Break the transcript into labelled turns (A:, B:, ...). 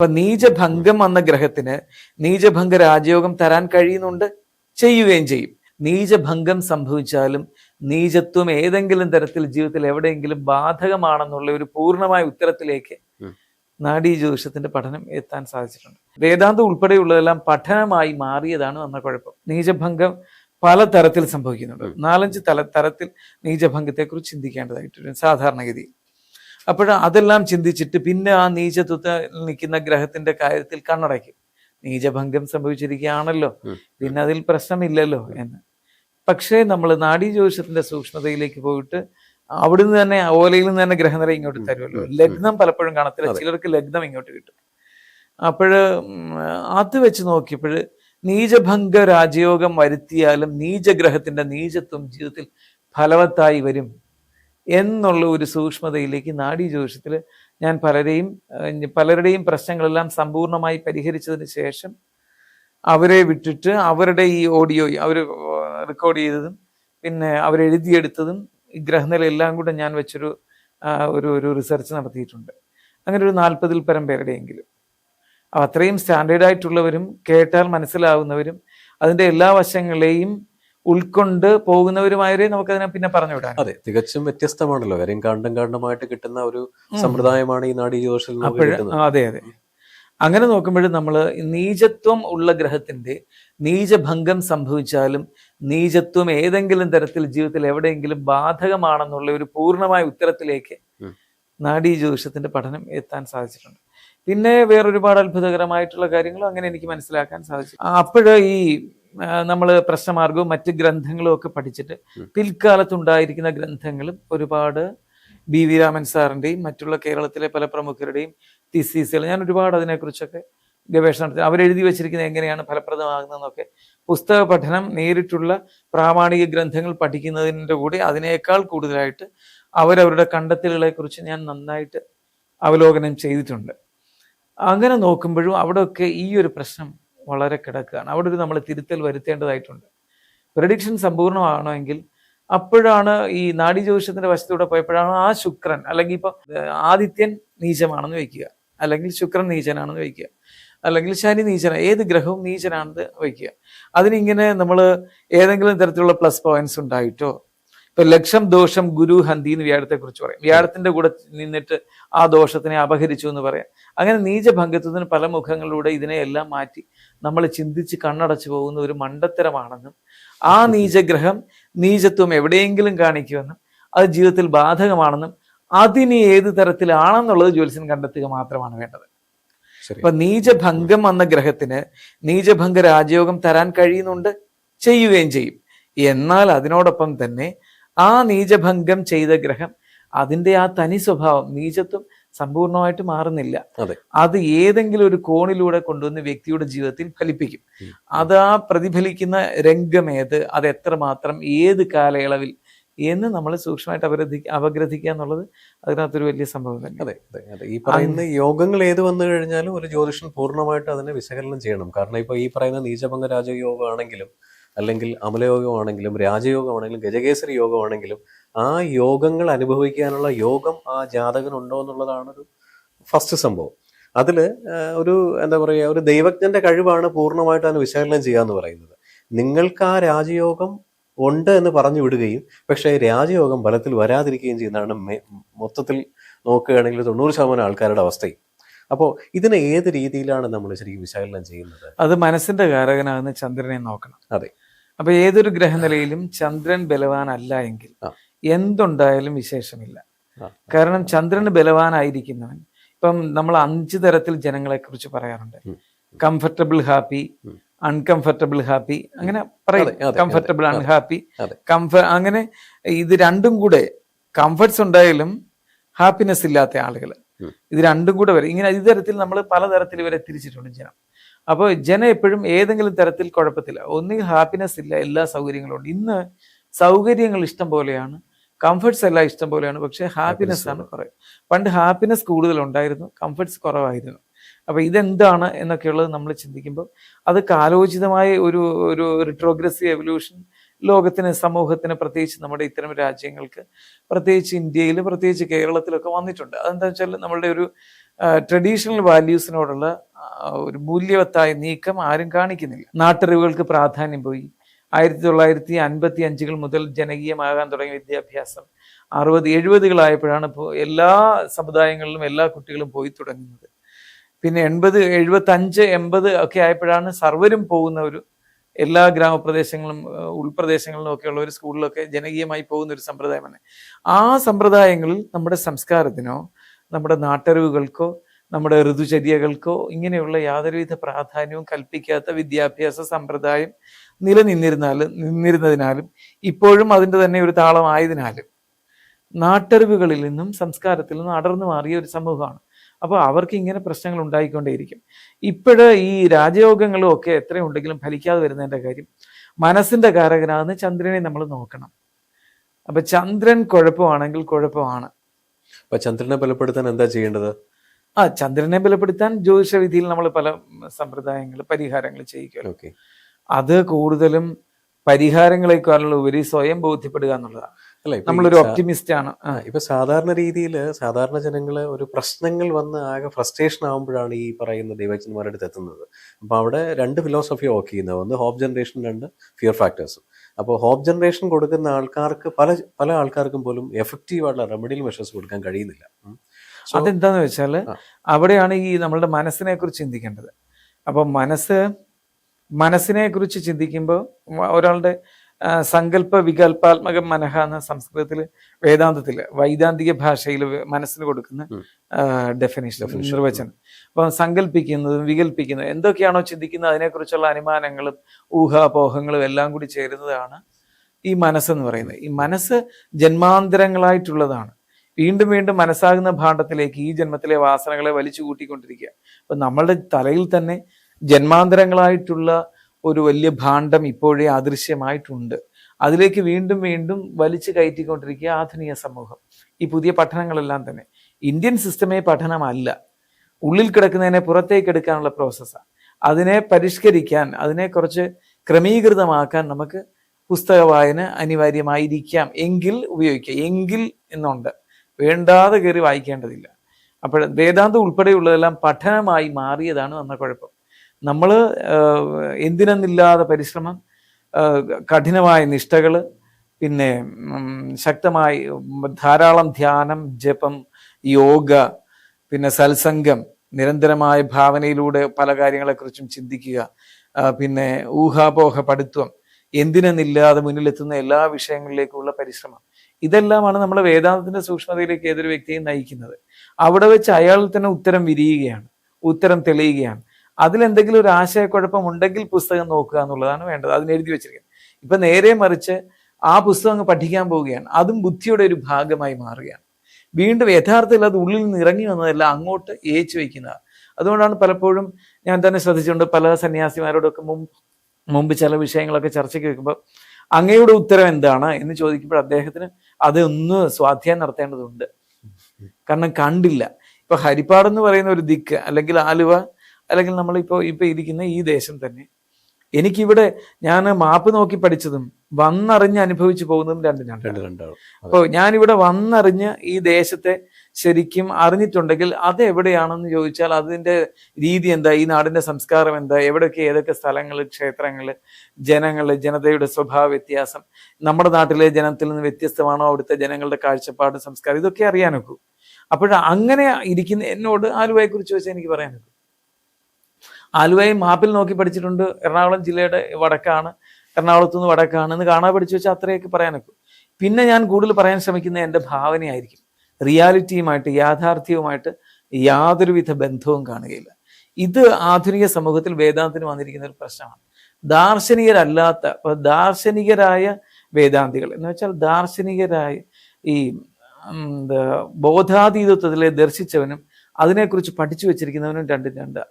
A: അപ്പൊ നീചഭംഗം വന്ന ഗ്രഹത്തിന് നീചഭംഗ രാജയോഗം തരാൻ കഴിയുന്നുണ്ട് ചെയ്യുകയും ചെയ്യും. നീചഭംഗം സംഭവിച്ചാലും നീചത്വം ഏതെങ്കിലും തരത്തിൽ ജീവിതത്തിൽ എവിടെയെങ്കിലും ബാധകമാണെന്നുള്ള ഒരു പൂർണമായ ഉത്തരത്തിലേക്ക്. നാഡീ ജ്യോതിഷത്തിന്റെ പഠനം എത്താൻ സാധിച്ചിട്ടുണ്ട്. വേദാന്തം ഉൾപ്പെടെയുള്ളതെല്ലാം പഠനമായി മാറിയതാണ് വന്ന കുഴപ്പം. നീചഭംഗം പല തരത്തിൽ സംഭവിക്കുന്നുണ്ട്. നാലഞ്ച് തല തരത്തിൽ നീചഭംഗത്തെക്കുറിച്ച് ചിന്തിക്കേണ്ടതായിട്ടുണ്ട് സാധാരണഗതിയിൽ. അപ്പോൾ അതെല്ലാം ചിന്തിച്ചിട്ട് പിന്നെ ആ നീചത്വത്തിൽ നിൽക്കുന്ന ഗ്രഹത്തിന്റെ കാര്യത്തിൽ കണ്ണടയ്ക്കും. നീചഭംഗം സംഭവിച്ചിരിക്കുകയാണല്ലോ. പിന്നെ അതിൽ പ്രശ്നമില്ലല്ലോ എന്ന്. പക്ഷേ നമ്മൾ നാഡീ ജ്യോതിഷത്തിന്റെ സൂക്ഷ്മതയിലേക്ക് പോയിട്ട് അവിടുന്ന് തന്നെ ഓലയിൽ നിന്ന് തന്നെ ഗ്രഹനില ഇങ്ങോട്ട്. തരുമല്ലോ. ലഗ്നം പലപ്പോഴും കാണത്തില്ല. ചിലർക്ക് ലഗ്നം ഇങ്ങോട്ട് കിട്ടും. അപ്പോഴ് അത് വെച്ച് നോക്കിയപ്പോൾ നീചഭംഗ രാജയോഗം വരുത്തിയാലും നീചഗ്രഹത്തിന്റെ നീചത്വം ജീവിതത്തിൽ ഫലവത്തായി വരും. എന്നുള്ള ഒരു സൂക്ഷ്മതയിലേക്ക് നാഡീ ജ്യോതിഷത്തിൽ ഞാൻ പലരെയും പലരുടെയും പ്രശ്നങ്ങളെല്ലാം സമ്പൂർണമായി പരിഹരിച്ചതിന് ശേഷം അവരെ വിട്ടിട്ട് അവരുടെ ഈ ഓഡിയോ അവർ റെക്കോർഡ് ചെയ്തതും പിന്നെ അവരെഴുതിയെടുത്തതും ഈ ഗ്രഹനില എല്ലാം കൂടെ ഞാൻ വെച്ചൊരു ഒരു ഒരു റിസർച്ച് നടത്തിയിട്ടുണ്ട്. അങ്ങനെ ഒരു നാൽപ്പതിൽ പരം പേരുടെയെങ്കിലും. അത്രയും സ്റ്റാൻഡേർഡ് ആയിട്ടുള്ളവരും കേട്ടാൽ മനസ്സിലാവുന്നവരും അതിന്റെ എല്ലാ വശങ്ങളെയും ഉൾക്കൊണ്ട് പോകുന്നവരുമായവരെ നമുക്കതിനെ പിന്നെ പറഞ്ഞു വിടാം
B: അതെ തികച്ചും വ്യത്യസ്തമാണല്ലോ. കാര്യം കാണ്ടും കാണ്ടമായിട്ട് കിട്ടുന്ന ഒരു. സമ്പ്രദായമാണ് ഈ നാട് ഈ നമുക്ക്
A: അതെ അതെ. അങ്ങനെ നോക്കുമ്പോഴും നമ്മൾ നീചത്വം ഉള്ള ഗ്രഹത്തിന്റെ നീചഭംഗം സംഭവിച്ചാലും നീചത്വം ഏതെങ്കിലും തരത്തിൽ ജീവിതത്തിൽ എവിടെയെങ്കിലും ബാധകമാണെന്നുള്ള ഒരു പൂർണമായ ഉത്തരത്തിലേക്ക്. നാഡീ ജ്യോതിഷത്തിന്റെ പഠനം എത്താൻ സാധിച്ചിട്ടുണ്ട്. പിന്നെ വേറൊരുപാട് അത്ഭുതകരമായിട്ടുള്ള കാര്യങ്ങളും അങ്ങനെ എനിക്ക് മനസ്സിലാക്കാൻ സാധിച്ചു. അപ്പോഴ് ഈ നമ്മൾ പ്രശ്നമാർഗവും മറ്റ് ഗ്രന്ഥങ്ങളും ഒക്കെ പഠിച്ചിട്ട്
B: പിൽക്കാലത്ത്
A: പിൽക്കാലത്തുണ്ടായിരിക്കുന്ന ഗ്രന്ഥങ്ങളും ഒരുപാട് ബി വി രാമൻ സാറിന്റെയും മറ്റുള്ള കേരളത്തിലെ പല പ്രമുഖരുടെയും തിസീസുകൾ ഞാൻ ഒരുപാട് അതിനെക്കുറിച്ചൊക്കെ ഗവേഷണം നടത്തി. അവരെഴുതി വെച്ചിരിക്കുന്നത് എങ്ങനെയാണ് ഫലപ്രദമാകുന്നതെന്നൊക്കെ പുസ്തക പഠനം നേരിട്ടുള്ള പ്രാമാണിക ഗ്രന്ഥങ്ങൾ പഠിക്കുന്നതിന്റെ കൂടെ അതിനേക്കാൾ കൂടുതലായിട്ട് അവരവരുടെ കണ്ടെത്തലുകളെ കുറിച്ച് ഞാൻ നന്നായിട്ട് അവലോകനം ചെയ്തിട്ടുണ്ട്. അങ്ങനെ നോക്കുമ്പോഴും അവിടെയൊക്കെ ഈ ഒരു പ്രശ്നം വളരെ കിടക്കുകയാണ്. അവിടെ ഒരു നമ്മൾ തിരുത്തൽ വരുത്തേണ്ടതായിട്ടുണ്ട്. പ്രഡിക്ഷൻ സമ്പൂർണമാകണമെങ്കിൽ അപ്പോഴാണ് ഈ നാഡി ജ്യോതിഷത്തിന്റെ വശത്തൂടെ പോയപ്പോഴാണ് ആ ശുക്രൻ അല്ലെങ്കിൽ ഇപ്പൊ ആദിത്യൻ നീചമാണെന്ന് വയ്ക്കുക അല്ലെങ്കിൽ ശുക്രൻ നീചനാണെന്ന് വയ്ക്കുക അല്ലെങ്കിൽ ശനി നീചന ഏത് ഗ്രഹവും നീചനാണെന്ന് വയ്ക്കുക അതിനിങ്ങനെ നമ്മൾ ഏതെങ്കിലും തരത്തിലുള്ള പ്ലസ് പോയിന്റ്സ് ഉണ്ടായിട്ടോ ഇപ്പൊ ലക്ഷം ദോഷം ഗുരു ഹന്തി എന്ന് വ്യാഴത്തെ കുറിച്ച് പറയും. വ്യാഴത്തിന്റെ കൂടെ നിന്നിട്ട് ആ ദോഷത്തിനെ അപഹരിച്ചു എന്ന് പറയാം. അങ്ങനെ നീചഭംഗത്വത്തിന് പല മുഖങ്ങളിലൂടെ ഇതിനെയെല്ലാം മാറ്റി നമ്മൾ ചിന്തിച്ച് കണ്ണടച്ചു പോകുന്ന ഒരു മണ്ടത്തരമാണെന്നും ആ നീചഗ്രഹം നീചത്വം എവിടെയെങ്കിലും കാണിക്കുമെന്നും അത് ജീവിതത്തിൽ ബാധകമാണെന്നും അതിന് ഏത് തരത്തിലാണെന്നുള്ളത് ജ്യോത്സ്യൻ കണ്ടെത്തുക മാത്രമാണ് വേണ്ടത്.
B: അപ്പൊ
A: ഇപ്പൊ നീചഭംഗം വന്ന ഗ്രഹത്തിന് നീചഭംഗ രാജയോഗം തരാൻ കഴിയുന്നുണ്ട് ചെയ്യുകയും ചെയ്യും. എന്നാൽ അതിനോടൊപ്പം തന്നെ ആ നീചഭംഗം ചെയ്ത ഗ്രഹം അതിന്റെ ആ തനി സ്വഭാവം നീചത്വം സമ്പൂർണമായിട്ട് മാറുന്നില്ല.
B: അതെ.
A: ഏതെങ്കിലും ഒരു കോണിലൂടെ കൊണ്ടുവന്ന് വ്യക്തിയുടെ ജീവിതത്തിൽ ഫലിപ്പിക്കും. അത് ആ പ്രതിഫലിക്കുന്ന രംഗമേത് അത് എത്രമാത്രം ഏത് കാലയളവിൽ എന്ന് നമ്മൾ സൂക്ഷ്മമായിട്ട് അപഗ്രഥി അപഗ്രഥിക്കുക എന്നുള്ളത് അതിനകത്തൊരു വലിയ സംഭവം തന്നെ.
B: അതെ അതെ അതെ. ഈ പറയുന്ന യോഗങ്ങൾ ഏത് വന്നു കഴിഞ്ഞാലും ഒരു ജ്യോതിഷൻ പൂർണമായിട്ട് അതിനെ വിശകലനം ചെയ്യണം. കാരണം ഇപ്പൊ ഈ പറയുന്ന നീചഭംഗ രാജയോഗമാണെങ്കിലും അല്ലെങ്കിൽ അമലയോഗമാണെങ്കിലും രാജയോഗമാണെങ്കിലും ഗജകേസരി യോഗമാണെങ്കിലും ആ യോഗങ്ങൾ അനുഭവിക്കാനുള്ള യോഗം ആ ജാതകനുണ്ടോ എന്നുള്ളതാണ് ഒരു ഫസ്റ്റ് സംഭവം അതിൽ ഒരു എന്താ പറയുക ഒരു ദൈവജ്ഞന്റെ കഴിവാണ് പൂർണമായിട്ട് അതിന് വിശകലനം ചെയ്യുക എന്ന് പറയുന്നത്. നിങ്ങൾക്ക് ആ രാജയോഗം ഉണ്ട് എന്ന് പറഞ്ഞു വിടുകയും പക്ഷേ രാജയോഗം ഫലത്തിൽ വരാതിരിക്കുകയും ചെയ്യുന്നതാണ് മൊത്തത്തിൽ നോക്കുകയാണെങ്കിൽ തൊണ്ണൂറ് ശതമാനം ആൾക്കാരുടെ അവസ്ഥയും. അപ്പോൾ ഇതിനെ ഏത് രീതിയിലാണ് നമ്മൾ ശരിക്കും വിശകലനം ചെയ്യുന്നത്?
A: അത് മനസ്സിന്റെ കാരകനാകുന്ന ചന്ദ്രനെ നോക്കണം.
B: അതെ.
A: അപ്പൊ ഏതൊരു ഗ്രഹനിലയിലും ചന്ദ്രൻ ബലവാനല്ല എങ്കിൽ. എന്തുണ്ടായാലും വിശേഷമില്ല. കാരണം ചന്ദ്രന് ബലവാനായിരിക്കുന്നവൻ ഇപ്പം നമ്മൾ അഞ്ച് തരത്തിൽ ജനങ്ങളെ കുറിച്ച് പറയാറുണ്ട് കംഫർട്ടബിൾ ഹാപ്പി അൺകംഫർട്ടബിൾ ഹാപ്പി അങ്ങനെ പറയും. Comfortable unhappy. കംഫ അങ്ങനെ ഇത് രണ്ടും കൂടെ കംഫർട്ട്സ് ഉണ്ടായാലും ഹാപ്പിനെസ് ഇല്ലാത്ത ആളുകൾ ഇത് രണ്ടും കൂടെ വരും. ഇങ്ങനെ ഇത്തരത്തിൽ നമ്മൾ പലതരത്തിൽ ഇവരെ തിരിച്ചിട്ടുണ്ട് ജനം. അപ്പോൾ ജനം എപ്പോഴും ഏതെങ്കിലും തരത്തിൽ കുഴപ്പത്തില്ല ഒന്നുകിൽ ഹാപ്പിനെസ് ഇല്ല എല്ലാ സൗകര്യങ്ങളും ഉണ്ട്. ഇന്ന് സൗകര്യങ്ങൾ ഇഷ്ടം പോലെയാണ് കംഫർട്ട്സ് എല്ലാം ഇഷ്ടം പോലെയാണ് പക്ഷേ ഹാപ്പിനെസ് ആണ് കുറവ് പണ്ട് ഹാപ്പിനെസ് കൂടുതൽ ഉണ്ടായിരുന്നു കംഫർട്ട്സ് കുറവായിരുന്നു. അപ്പൊ ഇതെന്താണ് എന്നൊക്കെയുള്ളത് നമ്മൾ ചിന്തിക്കുമ്പോൾ അത് കാലോചിതമായ ഒരു ഒരു റിട്രോഗ്രസീവ് എവല്യൂഷൻ ലോകത്തിന് സമൂഹത്തിന് പ്രത്യേകിച്ച് നമ്മുടെ ഇത്തരം രാജ്യങ്ങൾക്ക് പ്രത്യേകിച്ച് ഇന്ത്യയിൽ പ്രത്യേകിച്ച് കേരളത്തിലൊക്കെ വന്നിട്ടുണ്ട്. അതെന്താ വെച്ചാൽ നമ്മളുടെ ഒരു ട്രഡീഷണൽ വാല്യൂസിനോടുള്ള ഒരു മൂല്യവത്തായ നീക്കം ആരും കാണിക്കുന്നില്ല. നാട്ടറിവുകൾക്ക് പ്രാധാന്യം പോയി. ആയിരത്തി തൊള്ളായിരത്തി അൻപത്തി അഞ്ചുകൾ മുതൽ ജനകീയമാകാൻ തുടങ്ങിയ വിദ്യാഭ്യാസം അറുപത് എഴുപതുകളായപ്പോഴാണ് എല്ലാ സമുദായങ്ങളിലും എല്ലാ കുട്ടികളും പോയി തുടങ്ങുന്നത്. പിന്നെ എൺപത് എഴുപത്തി അഞ്ച് എൺപത് ഒക്കെ ആയപ്പോഴാണ് സർവരും പോകുന്ന ഒരു എല്ലാ ഗ്രാമപ്രദേശങ്ങളും ഉൾപ്രദേശങ്ങളിലും ഒക്കെയുള്ള ഒരു സ്കൂളിലൊക്കെ ജനകീയമായി പോകുന്ന ഒരു സമ്പ്രദായമാണ്. ആ സമ്പ്രദായങ്ങളിൽ നമ്മുടെ സംസ്കാരത്തിനോ നമ്മുടെ നാട്ടറിവുകൾക്കോ നമ്മുടെ ഋതുചര്യകൾക്കോ ഇങ്ങനെയുള്ള യാതൊരുവിധ പ്രാധാന്യവും കൽപ്പിക്കാത്ത വിദ്യാഭ്യാസ സമ്പ്രദായം നിലനിന്നിരുന്നാലും നിന്നിരുന്നതിനാലും ഇപ്പോഴും അതിന്റെ തന്നെ ഒരു താളമായതിനാലും നാട്ടറിവുകളിൽ നിന്നും സംസ്കാരത്തിൽ നിന്നും അടർന്നു മാറിയ ഒരു സമൂഹമാണ്. അപ്പോൾ അവർക്ക് ഇങ്ങനെ പ്രശ്നങ്ങൾ ഉണ്ടായിക്കൊണ്ടേയിരിക്കും. ഇപ്പോഴ് ഈ രാജയോഗങ്ങളും ഒക്കെ എത്രയുണ്ടെങ്കിലും ഫലിക്കാതെ വരുന്നതിന്റെ കാര്യം മനസ്സിന്റെ കാരകനാകുന്ന ചന്ദ്രനെ നമ്മൾ നോക്കണം. അപ്പൊ ചന്ദ്രൻ കുഴപ്പമാണെങ്കിൽ കുഴപ്പമാണ്.
B: അപ്പൊ ചന്ദ്രനെ ബലപ്പെടുത്താൻ എന്താ ചെയ്യേണ്ടത്?
A: ആ ചന്ദ്രനെ ബലപ്പെടുത്താൻ ജ്യോതിഷ വിധിയിൽ നമ്മൾ പല സമ്പ്രദായങ്ങൾ പരിഹാരങ്ങൾ ചെയ്യിക്കുമല്ലോ
B: ഓക്കെ.
A: അത് കൂടുതലും പരിഹാരങ്ങളെക്കാളുള്ള ഉപരി സ്വയം ബോധ്യപ്പെടുക എന്നുള്ളതാണ്. നമ്മളൊരു ഒപ്റ്റിമിസ്റ്റ് ആണ്.
B: ഇപ്പൊ സാധാരണ രീതിയിൽ സാധാരണ ജനങ്ങൾ ഒരു പ്രശ്നങ്ങൾ വന്ന് ആകെ ഫ്രസ്ട്രേഷൻ ആകുമ്പോഴാണ് ഈ പറയുന്ന ദൈവജ്ഞന്മാരുടെ അടുത്ത് എത്തുന്നത്. അപ്പൊ അവിടെ രണ്ട് ഫിലോസഫി വർക്ക് ചെയ്യുന്നത്. ഒന്ന് ഹോപ്പ് ജനറേഷൻ രണ്ട് ഫിയർ ഫാക്ടേഴ്സും അപ്പോൾ ഹോപ്പ് ജനറേഷൻ കൊടുക്കുന്ന ആൾക്കാർക്ക് പല പല ആൾക്കാർക്കും പോലും എഫക്റ്റീവ് ആയിട്ടുള്ള റെമഡിയൽ മെഷേഴ്സ് കൊടുക്കാൻ കഴിയുന്നില്ല.
A: അതെന്താന്ന്
B: വെച്ചാൽ
A: അവിടെയാണ് ഈ നമ്മളുടെ മനസ്സിനെ കുറിച്ച് ചിന്തിക്കേണ്ടത്. അപ്പോൾ മനസ്സ് മനസ്സിനെ കുറിച്ച് ചിന്തിക്കുമ്പോൾ ഒരാളുടെ സങ്കല്പ വികല്പാത്മക മനഹ എന്ന സംസ്കൃതത്തിൽ വേദാന്തത്തിൽ വൈദാന്തിക ഭാഷയിൽ മനസ്സിന് കൊടുക്കുന്ന. ഡെഫിനേഷൻ. നിർവചനം അപ്പൊ സങ്കല്പിക്കുന്നതും വികല്പിക്കുന്നതും എന്തൊക്കെയാണോ ചിന്തിക്കുന്നത് അതിനെക്കുറിച്ചുള്ള അനുമാനങ്ങളും ഊഹാപോഹങ്ങളും എല്ലാം കൂടി ചേരുന്നതാണ് ഈ മനസ്സെന്ന് പറയുന്നത് ഈ മനസ്സ് ജന്മാന്തരങ്ങളായിട്ടുള്ളതാണ് വീണ്ടും വീണ്ടും മനസ്സാകുന്ന ഭാണ്ഡത്തിലേക്ക് ഈ ജന്മത്തിലെ വാസനകളെ വലിച്ചു കൂട്ടിക്കൊണ്ടിരിക്കുക അപ്പൊ നമ്മളുടെ തലയിൽ തന്നെ ജന്മാന്തരങ്ങളായിട്ടുള്ള ഒരു വലിയ ഭാണ്ഡം ഇപ്പോഴേ അദൃശ്യമായിട്ടുണ്ട് അതിലേക്ക് വീണ്ടും വീണ്ടും വലിച്ചു കയറ്റിക്കൊണ്ടിരിക്കുക ആധുനിക സമൂഹം. ഈ പുതിയ പഠനങ്ങളെല്ലാം തന്നെ. ഇന്ത്യൻ സിസ്റ്റമേ പഠനമല്ല. ഉള്ളിൽ കിടക്കുന്നതിനെ പുറത്തേക്ക് എടുക്കാനുള്ള പ്രോസസ്സാണ് അതിനെ പരിഷ്കരിക്കാൻ അതിനെ കുറച്ച് ക്രമീകൃതമാക്കാൻ നമുക്ക് പുസ്തക വായന അനിവാര്യമായിരിക്കാം. എങ്കിൽ ഉപയോഗിക്കാം. എങ്കിൽ എന്നുണ്ട്. വേണ്ടാതെ കയറി വായിക്കേണ്ടതില്ല. അപ്പോൾ വേദാന്തം ഉൾപ്പെടെയുള്ളതെല്ലാം പഠനമായി മാറിയതാണ് വന്ന കുഴപ്പം. നമ്മൾ എന്തിനെന്നില്ലാതെ പരിശ്രമം കഠിനമായ നിഷ്ഠകൾ പിന്നെ ശക്തമായി ധാരാളം ധ്യാനം ജപം യോഗ പിന്നെ സത്സംഗം നിരന്തരമായ ഭാവനയിലൂടെ പല കാര്യങ്ങളെക്കുറിച്ചും ചിന്തിക്കുക പിന്നെ ഊഹാപോഹ പഠിത്വം എന്തിനെന്നില്ലാതെ മുന്നിലെത്തുന്ന എല്ലാ വിഷയങ്ങളിലേക്കുള്ള പരിശ്രമം. ഇതെല്ലാമാണ് നമ്മളെ വേദാന്തത്തിന്റെ സൂക്ഷ്മതയിലേക്ക് ഏതൊരു വ്യക്തിയും നയിക്കുന്നത്. അവിടെ വെച്ച് അയാൾ തന്നെ ഉത്തരം വിരിയുകയാണ് ഉത്തരം തെളിയുകയാണ്. അതിലെന്തെങ്കിലും ഒരു ആശയക്കുഴപ്പം ഉണ്ടെങ്കിൽ പുസ്തകം നോക്കുക എന്നുള്ളതാണ് വേണ്ടത്. അതിന് എഴുതി വെച്ചിരിക്കുന്നത്. ഇപ്പൊ നേരെ മറിച്ച് ആ പുസ്തകം അങ്ങ് പഠിക്കാൻ പോവുകയാണ്. അതും ബുദ്ധിയുടെ ഒരു ഭാഗമായി മാറുകയാണ്. വീണ്ടും യഥാർത്ഥത്തിൽ അത് ഉള്ളിൽ നിന്ന് ഇറങ്ങി വന്നതല്ല അങ്ങോട്ട് ഏച്ചു വയ്ക്കുന്നത് അതുകൊണ്ടാണ് പലപ്പോഴും ഞാൻ തന്നെ ശ്രദ്ധിച്ചിട്ടുണ്ട് പല സന്യാസിമാരോടൊക്കെ മുമ്പ് മുമ്പ് ചില വിഷയങ്ങളൊക്കെ ചർച്ചയ്ക്ക് വെക്കുമ്പോൾ അങ്ങയുടെ ഉത്തരം എന്താണ് എന്ന് ചോദിക്കുമ്പോൾ അദ്ദേഹത്തിന് അതൊന്ന് സ്വാധ്യായം നടത്തേണ്ടതുണ്ട്. കാരണം കണ്ടില്ല. ഇപ്പൊ ഹരിപ്പാട് എന്ന് പറയുന്ന ഒരു ദിക്ക് അല്ലെങ്കിൽ ആലുവ അല്ലെങ്കിൽ നമ്മളിപ്പോൾ ഇപ്പൊ ഇരിക്കുന്ന ഈ ദേശം തന്നെ എനിക്കിവിടെ ഞാൻ മാപ്പ് നോക്കി പഠിച്ചതും വന്നറിഞ്ഞ് അനുഭവിച്ചു പോകുന്നതും രണ്ടും
B: രണ്ട്
A: രണ്ടാണ് അപ്പോൾ ഞാനിവിടെ വന്നറിഞ്ഞ് ഈ ദേശത്തെ ശരിക്കും അറിഞ്ഞിട്ടുണ്ടെങ്കിൽ അത് എവിടെയാണെന്ന് ചോദിച്ചാൽ അതിന്റെ രീതി എന്താ? ഈ നാടിന്റെ സംസ്കാരം എന്താ? എവിടെയൊക്കെ ഏതൊക്കെ സ്ഥലങ്ങൾ ക്ഷേത്രങ്ങൾ ജനങ്ങൾ ജനതയുടെ സ്വഭാവ വ്യത്യാസം നമ്മുടെ നാട്ടിലെ ജനത്തിൽ നിന്ന് വ്യത്യസ്തമാണോ അവിടുത്തെ ജനങ്ങളുടെ കാഴ്ചപ്പാട് സംസ്കാരം ഇതൊക്കെ അറിയാനൊക്കെ. അപ്പോഴ അങ്ങനെ ഇരിക്കുന്ന എന്നോട് ആലുവയെക്കുറിച്ച് വെച്ചാൽ എനിക്ക് പറയാനൊക്കും. ആലുവയെ മാപ്പിൽ നോക്കി പഠിച്ചിട്ടുണ്ട്. എറണാകുളം ജില്ലയുടെ വടക്കാണ് എറണാകുളത്ത് നിന്ന് വടക്കാണ് എന്ന് കാണാൻ പഠിച്ചു വെച്ചാൽ അത്രയൊക്കെ പറയാനൊക്കെ. പിന്നെ ഞാൻ കൂടുതൽ പറയാൻ ശ്രമിക്കുന്നത് എന്റെ ഭാവനയായിരിക്കും. റിയാലിറ്റിയുമായിട്ട് യാഥാർത്ഥ്യവുമായിട്ട് യാതൊരുവിധ ബന്ധവും കാണുകയില്ല. ഇത് ആധുനിക സമൂഹത്തിൽ വേദാന്തത്തിന് വന്നിരിക്കുന്ന ഒരു പ്രശ്നമാണ്. ദാർശനികരല്ലാത്ത ദാർശനികരായ വേദാന്തികൾ എന്ന് വെച്ചാൽ ദാർശനികരായ ഈ ബോധാതീതത്വത്തിലെ ദർശിച്ചവനും അതിനെക്കുറിച്ച് പഠിച്ചു വെച്ചിരിക്കുന്നവനും രണ്ടും രണ്ട്.